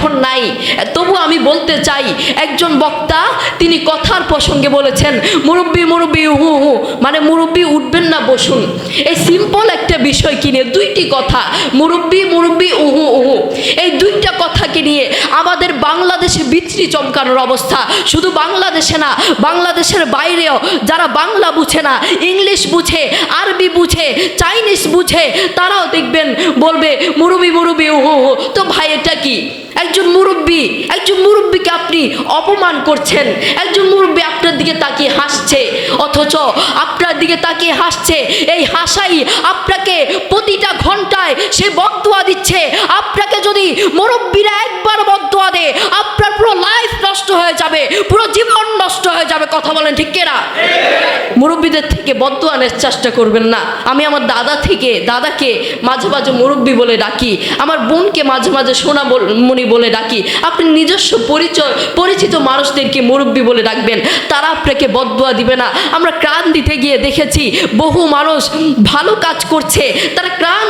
এখন নাই। তবু আমি বলতে চাই, একজন বক্তা, তিনি কথার প্রসঙ্গে বলেছেন, মুরব্বী মুরব্বী, হু হু। মানে মুরব্বী উঠবেন না, বসুন। এই সিম্পল একটা বিষয় কিনে, দুইটি কথা, মুরব্বী মুরব্বী উহু উহু এই দুইটা কথাকে নিয়ে আমাদের বাংলাদেশে বিচ্ছিরি চমকানোর অবস্থা। শুধু বাংলাদেশে না, বাংলাদেশের বাইরেও যারা বাংলা বুঝে না, ইংলিশ বুঝে, আরবি বুঝে, চাইনিজ বুঝে, তারাও দেখবেন বলবে, মুরব্বী মুরব্বী উহু উহু তো ভাই, এটা কি? মুরব্বী, একজন মুরব্বীকে আপনি অপমান করছেন। একজন মুরব্বী আপনার দিকে তাকিয়ে হাসছে, অথচ আপনার দিকে তাকিয়ে হাসছে। এই হাসাই আপনাকে প্রতিটা ঘন্টায় সে বদুয়া দিচ্ছে। আপনাকে যদি মুরব্বীরা একবার বদুয়া দেয়, আপনার পুরো লাইফ নষ্ট হয়ে যাবে, পুরো জীবন নষ্ট হয়ে যাবে। কথা বলেন ঠিক কিনা? মুরব্বীদের থেকে বদুয়া আনের চেষ্টা করবেন না। আমি আমার দাদা থেকে, দাদাকে মাঝে মাঝে মুরব্বী বলে ডাকি। আমার বোনকে মাঝে মাঝে সোনা মণি বলে ডাকি। আপনি নিজস্ব পরিচয়, পরিচিত মানুষদেরকে মুরব্বী বলে ডাকবেন। তারা আপনাকে বদুয়া দিবে না। আমরা ক্রাণ দিতে গিয়ে দেখেছি বহু মানুষ ভালো কাজ করছে। তারা ক্রাণ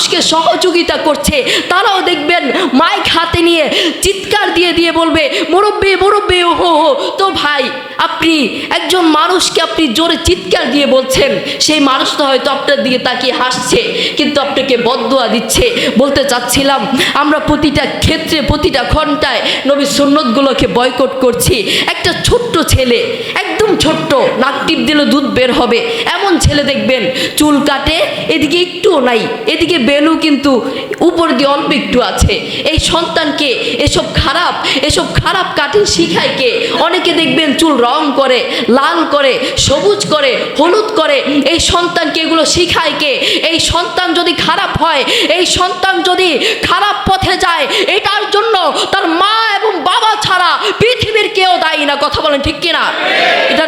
মানুষকে সহযোগিতা করছে, তারাও দেখবেন মাইক হাতে নিয়ে চিৎকার দিয়ে দিয়ে বলবে, মুরব্বী মুরব্বী ও হো তো ভাই, আপনি একজন মানুষকে আপনি জোরে চিৎকার দিয়ে বলছেন, সেই মানুষটা হয়তো আপনার দিকে তাকিয়ে হাসছে, কিন্তু আপনাকে বদদোয়া দিচ্ছে। বলতে চাচ্ছিলাম, আমরা প্রতিটা ক্ষেত্রে, প্রতিটা ঘন্টায় নবী সুন্নতগুলোকে বয়কট করছি। একটা ছোট্ট ছেলে একদম ছোট্ট নাক টিপ দিলে দুধ বের হবে। এমন ছেলে দেখবেন, চুল কাটে, এদিকে একটুও নাই, এদিকে বেলু কিন্তু উপর দিয়ে অল্প একটু আছে। এই সন্তানকে এসব খারাপ এসব খারাপ কাটিং শিখায় কে? অনেকে দেখবেন চুল রং করে, লাল করে, সবুজ করে, হলুদ করে। এই সন্তানকে এগুলো শিখায় কে? এই সন্তান যদি খারাপ হয়, এই সন্তান যদি খারাপ পথে যায়, এটার জন্য তার মা এবং বাবা ছাড়া পৃথিবীর কেউ দায়ী না। কথা বলেন ঠিক কিনা?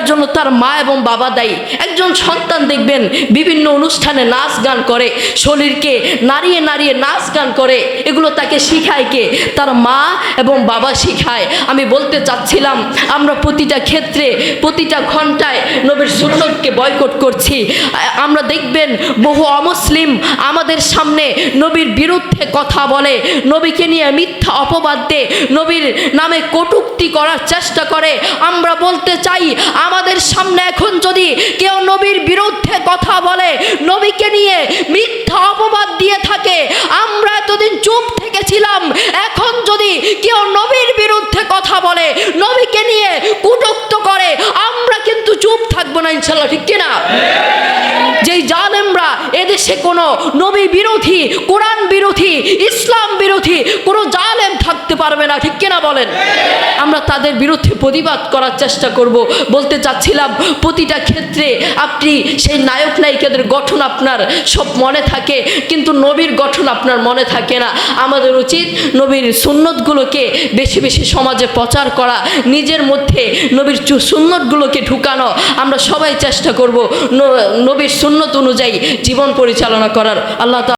এটার জন্য তার মা এবং বাবা দায়ী। একজন সন্তান দেখবেন বিভিন্ন অনুষ্ঠানে নাচ গান করে, শরীরকে নাড়িয়ে নাড়িয়ে নাচ গান করে, এগুলো তাকে শিখায় কে? তার মা এবং বাবা শিখায়। আমি বলতে চাচ্ছিলাম, আমরা প্রতিটা ক্ষেত্রে, প্রতিটা ঘন্টায় নবীর সুন্নতকে বয়কট করছি। আমরা দেখবেন বহু অমুসলিম আমাদের সামনে নবীর বিরুদ্ধে কথা বলে, নবীকে নিয়ে মিথ্যা অপবাদ দেয়, নবীর নামে কটুক্তি করার চেষ্টা করে। আমরা বলতে চাই আমাদের সামনে এখন যদি কেউ নবীর বিরুদ্ধে কথা বলে, নবীকে নিয়ে মিথ্যা অপবাদ দিয়ে থাকে, আমরা এতদিন চুপ থেকেছিলাম, এখন যদি কেউ নবীর বিরুদ্ধে কথা বলে, নবীকে নিয়ে কুটুক্ত করে, আমরা কিন্তু চুপ থাকব না ইনশাল্লাহ, ঠিক কিনা? যেই জালেমরা এদেশে কোনো নবী বিরোধী, কোরআন বিরোধী, ইসলাম বিরোধী, কোনো জালেম থাকতে পারবে না, ঠিক কিনা বলেন? আমরা তাদের বিরুদ্ধে প্রতিবাদ করার চেষ্টা করব। বলতে চাচ্ছিলাম, প্রতিটা ক্ষেত্রে আপনি সেই নায়ক নায়িকাদের গঠন আপনার সব মনে থাকে, কিন্তু নবীর গঠন আপনার মনে থাকে না। আমাদের উচিত নবীর সুন্নতগুলোকে বেশি বেশি সমাজে প্রচার করা, নিজের মধ্যে নবীর সুন্নতগুলোকে ঢুকানো। আমরা সবাই চেষ্টা করব নবীর সুন্নত অনুযায়ী জীবন পরিচালনা করার আল্লাহ